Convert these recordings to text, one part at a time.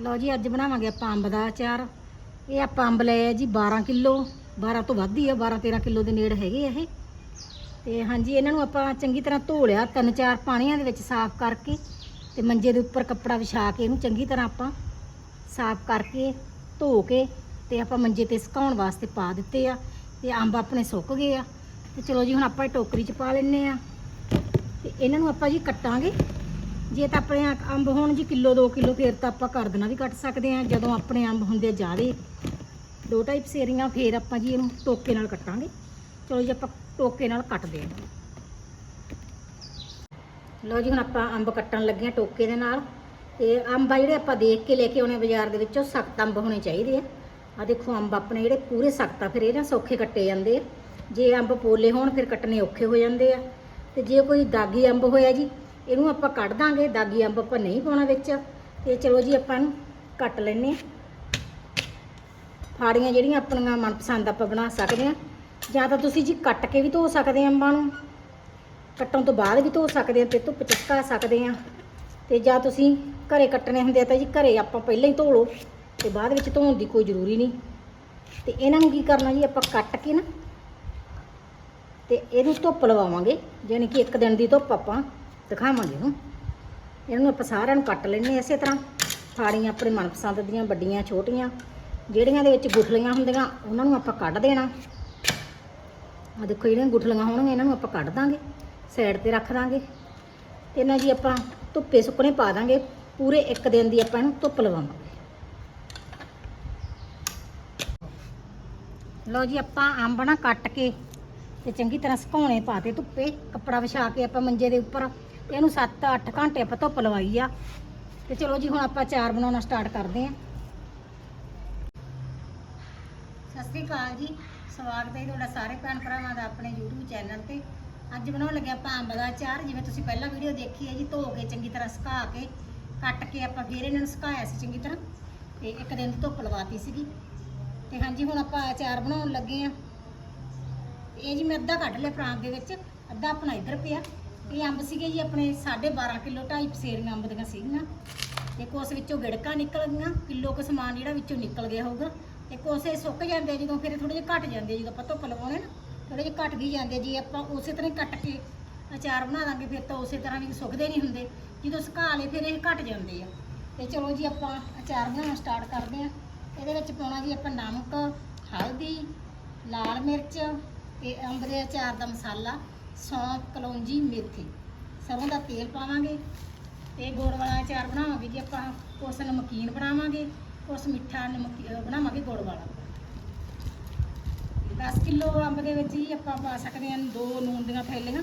ਲਓ ਜੀ, ਅੱਜ ਬਣਾਵਾਂਗੇ ਆਪਾਂ ਅੰਬ ਦਾ ਅਚਾਰ। ਇਹ ਆਪਾਂ ਅੰਬ ਲਏ ਆ ਜੀ 12 ਕਿਲੋ। 12 ਤੋਂ ਵੱਧ ਹੀ ਆ 12 13 ਕਿਲੋ ਦੇ ਨੇੜ ਹੈਗੇ ਆ ਇਹ। ਤੇ ਹਾਂਜੀ, ਇਹਨਾਂ ਨੂੰ ਆਪਾਂ ਚੰਗੀ ਤਰ੍ਹਾਂ ਧੋ ਲਿਆ, ਤਿੰਨ ਚਾਰ ਪਾਣੀਆਂ ਦੇ ਵਿੱਚ ਸਾਫ਼ ਕਰਕੇ ਤੇ ਮੰਜੇ ਦੇ ਉੱਪਰ ਕੱਪੜਾ ਵਿਛਾ ਕੇ ਇਹਨੂੰ ਚੰਗੀ ਤਰ੍ਹਾਂ ਆਪਾਂ ਸਾਫ਼ ਕਰਕੇ ਧੋ ਕੇ ਤੇ ਆਪਾਂ ਮੰਜੇ ਤੇ ਸੁਕਾਉਣ ਵਾਸਤੇ ਪਾ ਦਿੱਤੇ ਆ ਤੇ ਅੰਬ ਆਪਣੇ ਸੁੱਕ ਗਏ ਆ। ਤੇ ਚਲੋ ਜੀ, ਹੁਣ ਆਪਾਂ ਇਹ ਟੋਕਰੀ 'ਚ ਪਾ ਲੈਨੇ ਆ। ਤੇ ਇਹਨਾਂ ਨੂੰ ਆਪਾਂ ਜੀ ਕੱਟਾਂਗੇ। ਜੇ ਤਾਂ ਆਪਣੇ ਆ- ਅੰਬ ਹੋਣ ਜੀ ਕਿਲੋ 2 ਕਿਲੋ ਫੇਰ ਤਾਂ ਆਪਾਂ ਕਰ ਦੇਣਾ ਵੀ ਕੱਟ ਸਕਦੇ ਆ ਜਦੋਂ ਆਪਣੇ ਅੰਬ ਹੁੰਦੇ ਆ ਜ਼ਿਆਦੇ ਦੋ ਟਾਈਪ ਸੇਰੀਆਂ, ਫੇਰ ਆਪਾਂ ਜੀ ਇਹਨੂੰ ਟੋਕੇ ਨਾਲ ਕੱਟਾਂਗੇ। ਚਲੋ ਜੀ, ਆਪਾਂ ਟੋਕੇ ਨਾਲ ਕੱਟਦੇ ਹਾਂ। ਲਓ ਜੀ, ਹੁਣ ਆਪਾਂ ਅੰਬ ਕੱਟਣ ਲੱਗੇ ਹਾਂ ਟੋਕੇ ਦੇ ਨਾਲ। ਤੇ ਅੰਬ ਆ ਜਿਹੜੇ ਆਪਾਂ ਦੇਖ ਕੇ ਲੈ ਕੇ ਆਉਣੇ ਬਾਜ਼ਾਰ ਦੇ ਵਿੱਚੋਂ, ਸਖਤ ਅੰਬ ਹੋਣੇ ਚਾਹੀਦੇ ਆ। ਆ ਦੇਖੋ, ਅੰਬ ਆਪਣੇ ਜਿਹੜੇ ਪੂਰੇ ਸਖਤ ਆ, ਫਿਰ ਇਹ ਨਾ ਸੌਖੇ ਕੱਟੇ ਜਾਂਦੇ ਆ। ਜੇ ਅੰਬ ਪੋਲੇ ਹੋਣ, ਫਿਰ ਕੱਟਣੇ ਔਖੇ ਹੋ ਜਾਂਦੇ ਆ। ਤੇ ਜੇ ਕੋਈ ਦਾਗੀ ਅੰਬ ਹੋਇਆ ਜੀ ਇਹਨੂੰ ਆਪਾਂ ਕੱਢ ਦਾਂਗੇ, ਦਾਗੀ ਅੰਬ ਆਪਾਂ ਨਹੀਂ ਪਾਉਣਾ ਵਿੱਚ। ਤੇ ਚਲੋ ਜੀ ਆਪਾਂ ਇਹਨੂੰ ਕੱਟ ਲੈਨੇ ਆ ਫਾੜੀਆਂ ਜਿਹੜੀਆਂ ਆਪਣੀਆਂ ਮਨਪਸੰਦ ਆਪਾਂ ਬਣਾ ਸਕਦੇ ਆ ਜਾਂ ਤਾਂ ਤੁਸੀਂ ਜੀ ਕੱਟ ਕੇ ਵੀ ਧੋ ਸਕਦੇ ਆ ਅੰਬਾਂ ਨੂੰ। ਕੱਟਣ ਤੋਂ ਬਾਅਦ ਵੀ ਧੋ ਸਕਦੇ ਆ ਤੇ ਧੁੱਪ ਚ ਸੁਕਾ ਸਕਦੇ ਆ ਤੇ ਜਾਂ ਤੁਸੀਂ ਘਰੇ ਕੱਟਣੇ ਹੁੰਦੇ ਆ ਤਾਂ ਜੀ ਘਰੇ ਆਪਾਂ ਪਹਿਲਾਂ ਹੀ ਧੋ ਲਓ। ਤੇ ਬਾਅਦ ਵਿੱਚ ਧੋਣ ਦੀ ਕੋਈ ਜ਼ਰੂਰੀ ਨਹੀਂ। ਤੇ ਇਹਨਾਂ ਨੂੰ ਕੀ ਕਰਨਾ ਜੀ, ਆਪਾਂ ਕੱਟ ਕੇ ਨਾ ਤੇ ਇਹਨੂੰ ਧੁੱਪ ਲਵਾਵਾਂਗੇ। ਯਾਨੀ ਕਿ ਇੱਕ ਦਿਨ ਦੀ ਧੁੱਪ ਆਪਾਂ ਦਿਖਾਵਾਂਗੇ ਇਹਨੂੰ। ਇਹਨਾਂ ਨੂੰ ਆਪਾਂ ਸਾਰਿਆਂ ਨੂੰ ਕੱਟ ਲੈਣੇ ਇਸੇ ਤਰ੍ਹਾਂ। ਫਾੜੀਆਂ ਆਪਣੇ ਮਨਪਸੰਦ ਦੀਆਂ, ਵੱਡੀਆਂ, ਛੋਟੀਆਂ। ਜਿਹੜੀਆਂ ਦੇ ਵਿੱਚ ਗੁਠਲੀਆਂ ਹੁੰਦੀਆਂ, ਉਹਨਾਂ ਨੂੰ ਆਪਾਂ ਕੱਢ ਦੇਣਾ। ਆ ਦੇਖੋ, ਜਿਹੜੀਆਂ ਗੁਠਲੀਆਂ ਹੋਣਗੀਆਂ, ਇਹਨਾਂ ਨੂੰ ਆਪਾਂ ਕੱਢ ਦਾਂਗੇ। ਸਾਈਡ ਤੇ ਰੱਖ ਦਾਂਗੇ। ਤੇ ਇਹਨਾਂ ਜੀ ਆਪਾਂ ਧੁੱਪੇ ਸੁੱਕਣੇ ਪਾ ਦਾਂਗੇ। ਪੂਰੇ ਇੱਕ ਦਿਨ ਦੀ ਆਪਾਂ ਇਹਨੂੰ ਧੁੱਪ ਲਵਾਵਾਂਗੇ। ਲਓ ਜੀ, ਆਪਾਂ ਅੰਬ ਨਾ ਕੱਟ ਕੇ ਤੇ ਚੰਗੀ ਤਰ੍ਹਾਂ ਸੁਕਾਉਣੇ ਪਾਤੇ ਧੁੱਪੇ। ਕੱਪੜਾ ਵਿਛਾ ਕੇ ਆਪਾਂ ਮੰਜੇ ਦੇ ਉੱਪਰ ਇਹਨੂੰ 7-8 ਘੰਟੇ ਆਪਾਂ ਧੁੱਪ ਲਵਾਈ ਆ। ਤੇ ਚਲੋ ਜੀ, ਹੁਣ ਆਪਾਂ ਚਾਰ ਬਣਾਉਣਾ ਸਟਾਰਟ ਕਰਦੇ ਆਂ ਸਤਿ ਸ੍ਰੀ ਅਕਾਲ ਜੀ। ਸਵਾਗਤ ਹੈ ਤੁਹਾਡਾ ਸਾਰੇ ਭੈਣ ਭਰਾਵਾਂ ਦਾ ਆਪਣੇ YouTube ਚੈਨਲ ਤੇ। ਅੱਜ ਬਣਾਉਣ ਲੱਗੇ ਆਪਾਂ ਅੰਬ ਦਾ ਅਚਾਰ, ਜਿਵੇਂ ਤੁਸੀਂ ਪਹਿਲਾਂ ਵੀਡੀਓ ਦੇਖੀ ਹੈ ਜੀ, ਧੋ ਕੇ ਚੰਗੀ ਤਰ੍ਹਾਂ ਸੁਕਾ ਕੇ, ਕੱਟ ਕੇ ਆਪਾਂ ਫੇਰ ਇਹਨਾਂ ਨੂੰ ਸੁਕਾਇਆ ਸੀ ਚੰਗੀ ਤਰ੍ਹਾਂ। ਤੇ ਇੱਕ ਦਿਨ ਦੀ ਧੁੱਪ ਲਵਾਤੀ ਸੀਗੀ। ਤੇ ਹਾਂਜੀ, ਹੁਣ ਆਪਾਂ ਅਚਾਰ ਬਣਾਉਣ ਲੱਗੇ ਆਂ ਇਹ ਜੀ ਮੈਂ ਅੱਧਾ ਕੱਢ ਲਿਆ ਫਰਾਂਕ ਦੇ ਵਿੱਚ, ਅੱਧਾ ਆਪਣਾ ਇੱਧਰ ਪਿਆ। ਇਹ ਅੰਬ ਸੀਗੇ ਜੀ ਆਪਣੇ 12.5 ਕਿਲੋ, ਢਾਈ ਪਸੇਰੀਆਂ ਅੰਬ ਦੀਆਂ ਸੀਗੀਆਂ। ਤੇ ਕੁਛ ਵਿੱਚੋਂ ਗਿੜਕਾਂ ਨਿਕਲ ਗਈਆਂ, ਕਿਲੋ ਕੁ ਸਮਾਨ ਜਿਹੜਾ ਵਿੱਚੋਂ ਨਿਕਲ ਗਿਆ ਹੋਊਗਾ। ਤੇ ਕੋਸੇ ਸੁੱਕ ਜਾਂਦੇ ਆ, ਜਦੋਂ ਫਿਰ ਥੋੜੇ ਜਿਹਾ ਘਟ ਜਾਂਦੇ ਜਦੋਂ ਆਪਾਂ ਧੁੱਪ ਲਵਾਉਣੇ ਨਾ ਥੋੜੇ ਜਿਹਾ ਘਟ ਗਈ ਜਾਂਦੇ ਜੀ ਆਪਾਂ ਉਸੇ ਤਰ੍ਹਾਂ ਹੀ ਕੱਟ ਕੇ ਅਚਾਰ ਬਣਾ ਦਾਂਗੇ, ਫਿਰ ਤਾਂ ਉਸੇ ਤਰ੍ਹਾਂ ਵੀ ਸੁੱਕਦੇ ਨਹੀਂ ਹੁੰਦੇ। ਜਦੋਂ ਸੁਕਾ ਲਏ, ਫਿਰ ਇਹ ਘਟ ਜਾਂਦੇ ਆ। ਤੇ ਚਲੋ ਜੀ, ਆਪਾਂ ਅਚਾਰ ਬਣਾਉਣਾ ਸਟਾਰਟ ਕਰਦੇ ਆ। ਇਹਦੇ ਵਿੱਚ ਪਾਉਣਾ ਜੀ ਆਪਾਂ ਨਮਕ, ਹਲਦੀ, ਲਾਲ ਮਿਰਚ ਤੇ ਅੰਬ ਦੇ ਅਚਾਰ ਦਾ ਮਸਾਲਾ। ਸੌਂਫ, ਕਲੌਂਜੀ, ਮੇਥੀ। ਸਰੋਂ ਦਾ ਤੇਲ ਪਾਵਾਂਗੇ ਤੇ ਗੁੜ ਵਾਲਾ ਅਚਾਰ ਬਣਾਵਾਂਗੇ ਜੀ ਆਪਾਂ। ਉਸ ਨਮਕੀਨ ਬਣਾਵਾਂਗੇ ਉਸ ਮਿੱਠਾ ਨਮਕੀ ਬਣਾਵਾਂਗੇ ਗੁੜ ਵਾਲਾ। 10 ਕਿਲੋ ਅੰਬ ਦੇ ਵਿੱਚ ਹੀ ਆਪਾਂ ਪਾ ਸਕਦੇ ਹਾਂ ਦੋ ਨੂਨ ਦੀਆਂ ਥੈਲੀਆਂ।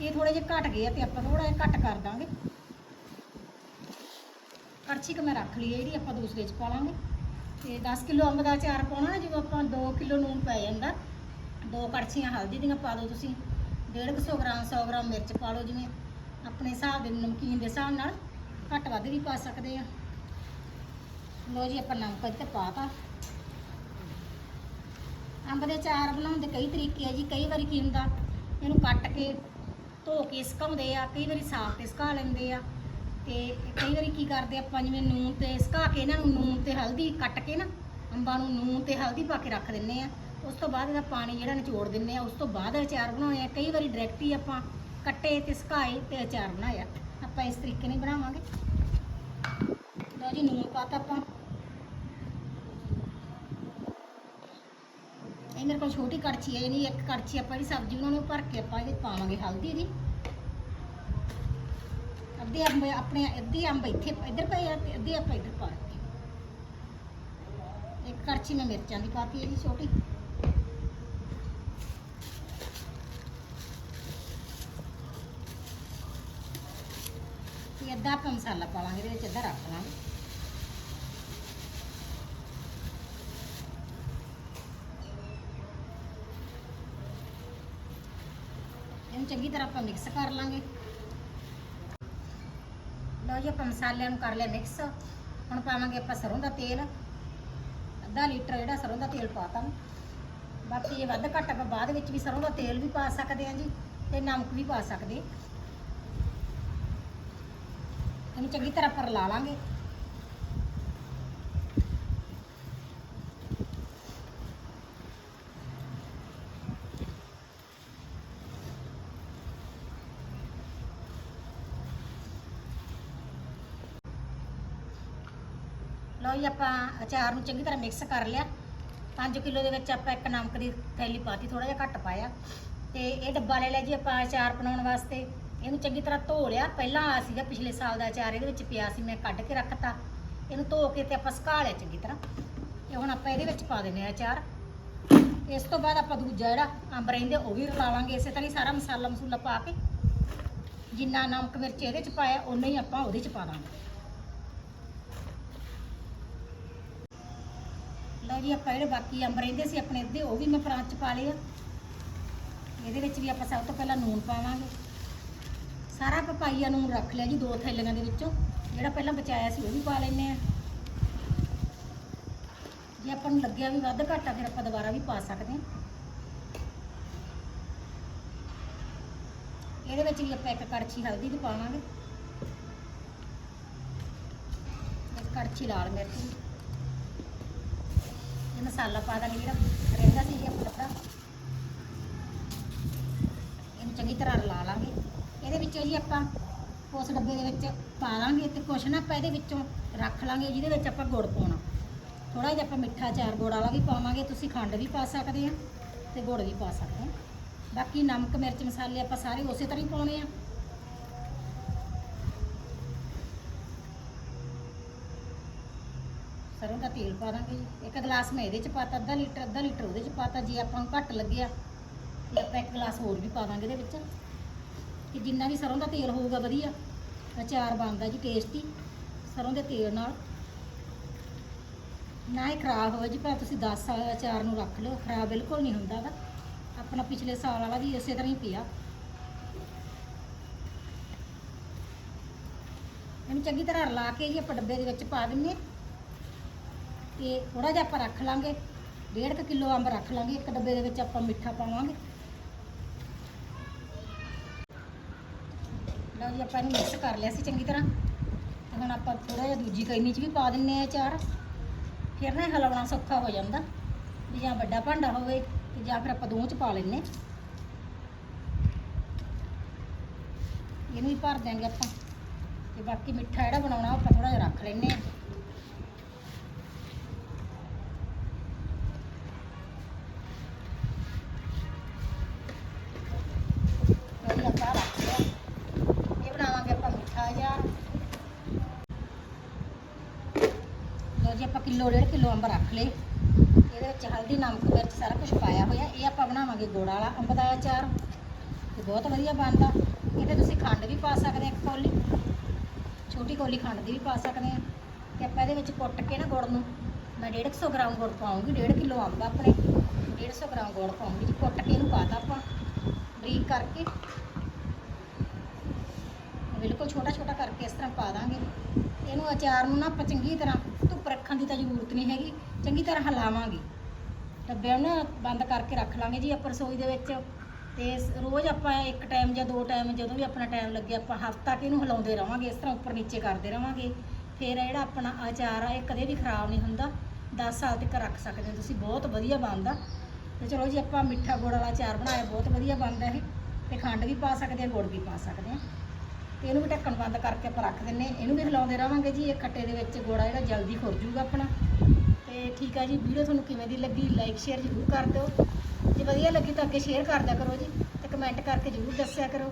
ਇਹ ਥੋੜੇ ਜਿਹੇ ਘਟ ਗਏ ਆ ਤੇ ਆਪਾਂ ਥੋੜਾ ਜਿਹਾ ਘੱਟ ਕਰ ਦਾਂਗੇ। ਕੜਛੀ ਕ ਮੈਂ ਰੱਖ ਲਈ ਜਿਹੜੀ ਆਪਾਂ ਦੂਸਰੇ ਚ ਪਾ ਲਾਂਗੇ। ਤੇ 10 ਕਿਲੋ ਅੰਬ ਦਾ ਅਚਾਰ ਪਾਉਣਾ ਨਾ, ਜਦੋਂ ਆਪਾਂ 2 ਕਿਲੋ ਨੂਨ ਪੈ ਜਾਂਦਾ, ਦੋ ਕੜਛੀਆਂ ਹਲਦੀ ਦੀਆਂ ਪਾ ਦਿਓ ਤੁਸੀਂ। 150 ਗ੍ਰਾਮ 100 ਗ੍ਰਾਮ ਮਿਰਚ ਪਾ ਲਓ ਜਿਵੇਂ ਆਪਣੇ ਹਿਸਾਬ ਦੇ ਨਮਕੀਨ ਦੇ ਹਿਸਾਬ ਨਾਲ, ਘੱਟ ਵੱਧ ਵੀ ਪਾ ਸਕਦੇ ਆ। ਲੋ ਜੀ ਆਪਾਂ ਨਮਕ ਇੱਥੇ ਪਾਤਾ ਅੰਬ ਦੇ ਚਾਰ ਬਣਾਉਣ ਦੇ ਕਈ ਤਰੀਕੇ ਆ ਜੀ, ਕਈ ਵਾਰੀ ਕੀ ਹੁੰਦਾ, ਇਹਨੂੰ ਕੱਟ ਕੇ ਧੋ ਕੇ ਸੁਕਾਉਂਦੇ ਆ, ਕਈ ਵਾਰੀ ਸਾਫ਼ ਤੇ ਸੁਕਾ ਲੈਂਦੇ ਆ। ਤੇ ਕਈ ਵਾਰੀ ਕੀ ਕਰਦੇ ਆਪਾਂ, ਜਿਵੇਂ ਨੂਨ ਤੇ ਸੁਕਾ ਕੇ ਇਹਨਾਂ ਨੂੰ ਨੂਨ ਤੇ ਹਲਦੀ ਕੱਟ ਕੇ ਨਾ, ਅੰਬਾਂ ਨੂੰ ਨੂਨ ਤੇ ਹਲਦੀ ਪਾ ਕੇ ਰੱਖ ਦਿੰਨੇ ਆ। ਉਸ ਤੋਂ ਬਾਅਦ ਇਹਦਾ ਪਾਣੀ ਜਿਹੜਾ ਨਿਚੋੜ ਦਿੰਨੇ ਆ, ਉਸ ਤੋਂ ਬਾਅਦ ਅਚਾਰ ਬਣਾਉਣੇ ਆ। ਕਈ ਵਾਰੀ ਡਾਇਰੈਕਟ ਹੀ ਆਪਾਂ ਕੱਟੇ ਤੇ ਸੁਕਾਏ ਤੇ ਅਚਾਰ ਬਣਾਇਆ। ਆਪਾਂ ਇਸ ਤਰੀਕੇ ਨਾਲ ਬਣਾਵਾਂਗੇ। ਲਓ ਜੀ ਨੂਨ ਪਾਤਾ ਆਪਾਂ। ਇਹ ਮੇਰੇ ਕੋਲ ਛੋਟੀ ਕੜਛੀ ਹੈ ਨਹੀਂ ਇੱਕ ਕੜਛੀ ਆਪਾਂ ਜਿਹੜੀ ਸਬਜ਼ੀ ਬਣਾਉਣੀ, ਉਹ ਭਰ ਕੇ ਆਪਾਂ ਇਹਦੇ ਪਾਵਾਂਗੇ ਹਲਦੀ ਦੀ। ਅੱਧੇ ਅੰਬ ਆਪਣੇ ਅੱਧੇ ਅੰਬ ਇੱਥੇ, ਇੱਧਰ ਪਏ ਆ ਤੇ ਅੱਧੇ ਆਪਾਂ ਇੱਧਰ ਪਾ ਦਿੱਤੇ। ਇੱਕ ਕੜਛੀ ਮੈਂ ਮਿਰਚਾਂ ਦੀ ਪਾਤੀ ਹੈ ਜੀ, ਛੋਟੀ। ਤੇ ਅੱਧਾ ਆਪਾਂ ਮਸਾਲਾ ਪਾਵਾਂਗੇ, ਇਹਦੇ ਵਿੱਚ ਅੱਧਾ ਰੱਖ ਲਾਂਗੇ। ਇਹਨੂੰ ਚੰਗੀ ਤਰ੍ਹਾਂ ਆਪਾਂ ਮਿਕਸ ਕਰ ਲਾਂਗੇ। ਲਓ ਜੀ, ਆਪਾਂ ਮਸਾਲਿਆਂ ਨੂੰ ਕਰ ਲਿਆ ਮਿਕਸ ਹੁਣ ਪਾਵਾਂਗੇ ਆਪਾਂ ਸਰੋਂ ਦਾ ਤੇਲ। ਅੱਧਾ ਲੀਟਰ ਜਿਹੜਾ ਸਰੋਂ ਦਾ ਤੇਲ ਪਾਤਾ ਬਾਕੀ ਇਹ ਵੱਧ ਘੱਟ ਆਪਾਂ ਬਾਅਦ ਵਿੱਚ ਵੀ ਸਰੋਂ ਦਾ ਤੇਲ ਵੀ ਪਾ ਸਕਦੇ ਹਾਂ ਜੀ, ਤੇ ਨਮਕ ਵੀ ਪਾ ਸਕਦੇ। ਇਹਨੂੰ ਚੰਗੀ ਤਰ੍ਹਾਂ ਫਰਲਾ ਲਾਂਗੇ। ਲਓ ਜੀ, ਆਪਾਂ ਅਚਾਰ ਨੂੰ ਚੰਗੀ ਤਰ੍ਹਾਂ ਮਿਕਸ ਕਰ ਲਿਆ। 5 ਕਿਲੋ ਦੇ ਵਿੱਚ ਆਪਾਂ ਇੱਕ ਨਮਕ ਦੀ ਥੈਲੀ ਪਾਤੀ ਥੋੜਾ ਜਿਹਾ ਘੱਟ ਪਾਇਆ। ਤੇ ਇਹ ਡੱਬਾ ਲੈ ਲਿਆ ਜੀ ਆਪਾਂ ਅਚਾਰ ਬਣਾਉਣ ਵਾਸਤੇ। ਇਹਨੂੰ ਚੰਗੀ ਤਰ੍ਹਾਂ ਧੋ ਲਿਆ। ਪਹਿਲਾਂ ਆ ਸੀਗਾ, ਪਿਛਲੇ ਸਾਲ ਦਾ ਅਚਾਰ ਇਹਦੇ ਵਿੱਚ ਪਿਆ ਸੀ, ਮੈਂ ਕੱਢ ਕੇ ਰੱਖਤਾ। ਇਹਨੂੰ ਧੋ ਕੇ ਤੇ ਆਪਾਂ ਸੁਕਾ ਲਿਆ ਚੰਗੀ ਤਰ੍ਹਾਂ। ਇਹ ਹੁਣ ਆਪਾਂ ਇਹਦੇ ਵਿੱਚ ਪਾ ਦਿੰਦੇ ਆ ਅਚਾਰ। ਇਸ ਤੋਂ ਬਾਅਦ ਆਪਾਂ ਦੂਜਾ ਜਿਹੜਾ ਅੰਬ ਰਹਿੰਦੇ, ਉਹ ਵੀ ਰਲਾਵਾਂਗੇ ਇਸੇ ਤਰ੍ਹਾਂ ਹੀ ਸਾਰਾ ਮਸਾਲਾ ਮਸੂਲਾ ਪਾ ਕੇ, ਜਿੰਨਾ ਨਮਕ ਮਿਰਚ ਇਹਦੇ ਚ ਪਾਇਆ ਉਨਾ ਹੀ ਆਪਾਂ ਉਹਦੇ ਚ ਪਾ ਦਾਂਗੇ। ਲਓ ਜੀ, ਆਪਾਂ ਜਿਹੜੇ ਬਾਕੀ ਅੰਬ ਰਹਿੰਦੇ ਸੀ ਆਪਣੇ ਅੱਧੇ, ਉਹ ਵੀ ਮੈਂ ਫਰਾਂਚ ਚ ਪਾ ਲਏ ਆ। ਇਹਦੇ ਵਿੱਚ ਵੀ ਆਪਾਂ ਸਭ ਤੋਂ ਪਹਿਲਾਂ ਨੂਨ ਪਾਵਾਂਗੇ। ਸਾਰਾ ਪਪਾਈਆ ਨੂਨ ਰੱਖ ਲਿਆ ਜੀ ਦੋ ਥੈਲੀਆਂ ਦੇ ਵਿੱਚੋਂ। ਜਿਹੜਾ ਪਹਿਲਾਂ ਬਚਾਇਆ ਸੀ ਉਹ ਵੀ ਪਾ ਲੈਨੇ ਆ ਜੇ ਆਪਾਂ ਨੂੰ ਲੱਗਿਆ ਵੀ ਵੱਧ ਘੱਟ ਆ, ਫਿਰ ਆਪਾਂ ਦੁਬਾਰਾ ਵੀ ਪਾ ਸਕਦੇ ਹਾਂ। ਇਹਦੇ ਵਿੱਚ ਵੀ ਆਪਾਂ ਇੱਕ ਕੜਛੀ ਹਲਦੀ ਦੀ ਪਾਵਾਂਗੇ। ਇੱਕ ਕੜਛੀ ਲਾਲ ਮਿਰਚ। ਇਹ ਮਸਾਲਾ ਪਾ ਦਾਂਗੇ ਜਿਹੜਾ ਰਹਿੰਦਾ ਸੀ ਜੀ ਆਪਣਾ ਕੱਪੜਾ ਇਹਨੂੰ ਚੰਗੀ ਤਰ੍ਹਾਂ ਰਲਾ ਲਾਂਗੇ ਇਹਦੇ ਵਿੱਚੋਂ ਜੀ ਆਪਾਂ ਉਸ ਡੱਬੇ ਦੇ ਵਿੱਚ ਪਾ ਲਾਂਗੇ ਤੇ ਕੁਛ ਨਾ ਆਪਾਂ ਇਹਦੇ ਵਿੱਚੋਂ ਰੱਖ ਲਾਂਗੇ, ਜਿਹਦੇ ਵਿੱਚ ਆਪਾਂ ਗੁੜ ਪਾਉਣਾ। ਥੋੜਾ ਜਿਹਾ ਆਪਾਂ ਮਿੱਠਾ ਚਾਰ ਗੁੜ ਵਾਲਾ ਵੀ ਪਾਵਾਂਗੇ, ਤੁਸੀਂ ਖੰਡ ਵੀ ਪਾ ਸਕਦੇ ਆ ਤੇ ਗੁੜ ਵੀ ਪਾ ਸਕਦੇ ਆ। ਬਾਕੀ ਨਮਕ, ਮਿਰਚ, ਮਸਾਲੇ ਆਪਾਂ ਸਾਰੇ ਉਸੇ ਤਰ੍ਹਾਂ ਹੀ ਪਾਉਣੇ ਆ। ਸਰੋਂ ਦਾ ਤੇਲ ਪਾ ਦਾਂਗੇ ਜੀ। ਇੱਕ ਗਲਾਸ ਮੈਂ ਇਹਦੇ ਚ ਪਾਤਾ ਅੱਧਾ ਲੀਟਰ ਅੱਧਾ ਲੀਟਰ ਉਹਦੇ ਚ ਪਾਤਾ ਜੇ ਆਪਾਂ ਨੂੰ ਘੱਟ ਲੱਗਿਆ, ਤੇ ਆਪਾਂ ਇੱਕ ਗਲਾਸ ਹੋਰ ਵੀ ਪਾ ਦਾਂਗੇ ਇਹਦੇ ਵਿੱਚ। ਕਿ ਜਿੰਨਾ ਵੀ ਸਰੋਂ ਦਾ ਤੇਲ ਹੋਊਗਾ ਵਧੀਆ। ਅਚਾਰ ਬਣਦਾ ਜੀ ਟੇਸਟੀ ਸਰੋਂ ਦੇ ਤੇਲ ਨਾਲ। ਨਾ ਹੀ ਖਰਾਬ ਹੋਵੇ ਜੀ, ਭਾਵੇਂ ਤੁਸੀਂ 10 ਸਾਲ ਅਚਾਰ ਨੂੰ ਰੱਖ ਲਓ, ਖਰਾਬ ਬਿਲਕੁਲ ਨਹੀਂ ਹੁੰਦਾ ਗਾ। ਆਪਣਾ ਪਿਛਲੇ ਸਾਲ ਵਾਲਾ ਵੀ ਇਸੇ ਤਰ੍ਹਾਂ ਹੀ ਪਿਆ। ਇਹਨੂੰ ਚੰਗੀ ਤਰ੍ਹਾਂ ਰਲਾ ਕੇ ਜੀ ਆਪਾਂ ਡੱਬੇ ਦੇ ਵਿੱਚ ਪਾ ਦਿੰਨੇ ਤੇ ਥੋੜਾ ਜਿਹਾ ਆਪਾਂ ਰੱਖ ਲਾਂਗੇ 1.5 ਕਿਲੋ ਅੰਬ ਰੱਖ ਲਾਂਗੇ, ਇੱਕ ਡੱਬੇ ਦੇ ਵਿੱਚ ਆਪਾਂ ਮਿੱਠਾ ਪਾਵਾਂਗੇ। ਲਓ ਜੀ ਆਪਾਂ ਇਹਨੂੰ ਮਿਕਸ ਕਰ ਲਿਆ ਸੀ ਚੰਗੀ ਤਰ੍ਹਾਂ। ਤੇ ਹੁਣ ਆਪਾਂ ਥੋੜਾ ਜਿਹਾ ਦੂਜੀ ਕੈਨੀ 'ਚ ਵੀ ਪਾ ਦਿੰਨੇ ਆ ਚਾਰ ਫਿਰ ਨਾ ਇਹ ਹਲਾਉਣਾ ਸੌਖਾ ਹੋ ਜਾਂਦਾ। ਵੀ ਜਾਂ ਵੱਡਾ ਭਾਂਡਾ ਹੋਵੇ ਤੇ ਜਾਂ ਫਿਰ ਆਪਾਂ ਦੋਵਾਂ 'ਚ ਪਾ ਲੈਨੇ ਇਹਨੂੰ ਵੀ ਭਰ ਦਿਆਂਗੇ ਆਪਾਂ। ਤੇ ਬਾਕੀ ਮਿੱਠਾ ਜਿਹੜਾ ਬਣਾਉਣਾ ਉਹ ਆਪਾਂ ਥੋੜਾ ਜਿਹਾ ਰੱਖ ਲੈਨੇ ਆ ਲਓ ਜੀ ਆਪਾਂ ਰੱਖ ਲਿਆ ਇਹ ਬਣਾਵਾਂਗੇ ਆਪਾਂ ਮਿੱਠਾ ਅਚਾਰ ਲਓ ਜੇ, ਆਪਾਂ ਕਿਲੋ ਡੇਢ ਕਿਲੋ ਅੰਬ ਰੱਖ ਲਏ। ਇਹਦੇ ਵਿੱਚ ਹਲਦੀ, ਨਮਕ, ਮਿਰਚ ਸਾਰਾ ਕੁਝ ਪਾਇਆ ਹੋਇਆ। ਇਹ ਆਪਾਂ ਬਣਾਵਾਂਗੇ ਗੁੜ ਵਾਲਾ ਅੰਬ ਦਾ ਅਚਾਰ ਤੇ ਬਹੁਤ ਵਧੀਆ ਬਣਦਾ। ਇਹਦੇ ਤੁਸੀਂ ਖੰਡ ਵੀ ਪਾ ਸਕਦੇ ਆ ਇੱਕ ਕੌਲੀ। ਛੋਟੀ ਕੌਲੀ ਖੰਡ ਦੀ ਵੀ ਪਾ ਸਕਦੇ ਆ। ਤੇ ਆਪਾਂ ਇਹਦੇ ਵਿੱਚ ਕੁੱਟ ਕੇ ਨਾ ਗੁੜ ਨੂੰ, ਮੈਂ 150 ਗ੍ਰਾਮ ਗੁੜ ਪਾਉਂਗੀ 1.5 ਕਿਲੋ ਅੰਬ ਆ ਆਪਣੇ 150 ਗ੍ਰਾਮ ਗੁੜ ਪਾਉਂਗੀ। ਜੀ ਕੁੱਟ ਕੇ ਇਹਨੂੰ ਪਾਤਾ ਆਪਾਂ। ਬਰੀਕ ਕਰਕੇ। ਬਿਲਕੁਲ ਛੋਟਾ ਛੋਟਾ ਕਰਕੇ ਇਸ ਤਰ੍ਹਾਂ ਪਾ ਦਾਂਗੇ। ਇਹਨੂੰ ਅਚਾਰ ਨੂੰ ਨਾ ਆਪਾਂ ਚੰਗੀ ਤਰ੍ਹਾਂ ਧੁੱਪ ਰੱਖਣ ਦੀ ਤਾਂ ਜ਼ਰੂਰਤ ਨਹੀਂ ਹੈਗੀ, ਚੰਗੀ ਤਰ੍ਹਾਂ ਹਿਲਾਵਾਂਗੇ। ਡੱਬਿਆਂ ਨੂੰ ਨਾ ਬੰਦ ਕਰਕੇ ਰੱਖ ਲਾਂਗੇ ਜੀ ਆਪਾਂ ਰਸੋਈ ਦੇ ਵਿੱਚ। ਤੇ ਰੋਜ਼ ਆਪਾਂ ਇੱਕ ਟਾਈਮ ਜਾਂ ਦੋ ਟਾਈਮ ਜਦੋਂ ਵੀ ਆਪਣਾ ਟਾਈਮ ਲੱਗੇ ਆਪਾਂ ਹਫ਼ਤਾ ਕਿ ਇਹਨੂੰ ਹਿਲਾਉਂਦੇ ਰਵਾਂਗੇ, ਇਸ ਤਰ੍ਹਾਂ ਉੱਪਰ ਨੀਚੇ ਕਰਦੇ ਰਵਾਂਗੇ। ਫਿਰ ਜਿਹੜਾ ਆਪਣਾ ਅਚਾਰ ਆ ਇਹ ਕਦੇ ਵੀ ਖਰਾਬ ਨਹੀਂ ਹੁੰਦਾ 10 ਸਾਲ ਤੱਕ ਰੱਖ ਸਕਦੇ ਹੋ ਤੁਸੀਂ, ਬਹੁਤ ਵਧੀਆ ਬਣਦਾ। ਤੇ ਚਲੋ ਜੀ ਆਪਾਂ ਮਿੱਠਾ ਗੁੜ ਵਾਲਾ ਅਚਾਰ ਬਣਾਇਆ, ਬਹੁਤ ਵਧੀਆ ਬਣਦਾ ਇਹ। ਤੇ ਖੰਡ ਵੀ ਪਾ ਸਕਦੇ ਆ ਗੁੜ ਵੀ ਪਾ ਸਕਦੇ ਆ ਇਹਨੂੰ ਵੀ ਢੱਕਣ ਬੰਦ ਕਰਕੇ ਆਪਾਂ ਰੱਖ ਦਿੰਨੇ ਇਹਨੂੰ ਵੀ ਹਿਲਾਉਂਦੇ ਰਵਾਂਗੇ ਜੀ, ਇਹ ਖੱਟੇ ਦੇ ਵਿੱਚ ਗੋੜਾ ਜਿਹੜਾ ਜਲਦੀ ਖੁਰ ਜੂਗਾ ਆਪਣਾ। ਤੇ ਠੀਕ ਆ ਜੀ, ਵੀਡੀਓ ਤੁਹਾਨੂੰ ਕਿਵੇਂ ਦੀ ਲੱਗੀ ਲਾਈਕ ਸ਼ੇਅਰ ਜ਼ਰੂਰ ਕਰ ਦਿਓ। ਜੇ ਵਧੀਆ ਲੱਗੀ ਤਾਂ ਅੱਗੇ ਸ਼ੇਅਰ ਕਰ ਦਿਆ ਕਰੋ ਜੀ ਤੇ ਕਮੈਂਟ ਕਰਕੇ ਜ਼ਰੂਰ ਦੱਸਿਆ ਕਰੋ।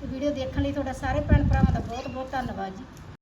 ਤੇ ਵੀਡੀਓ ਦੇਖਣ ਲਈ ਤੁਹਾਡਾ ਸਾਰੇ ਭੈਣ ਭਰਾਵਾਂ ਦਾ ਬਹੁਤ ਬਹੁਤ ਧੰਨਵਾਦ ਜੀ।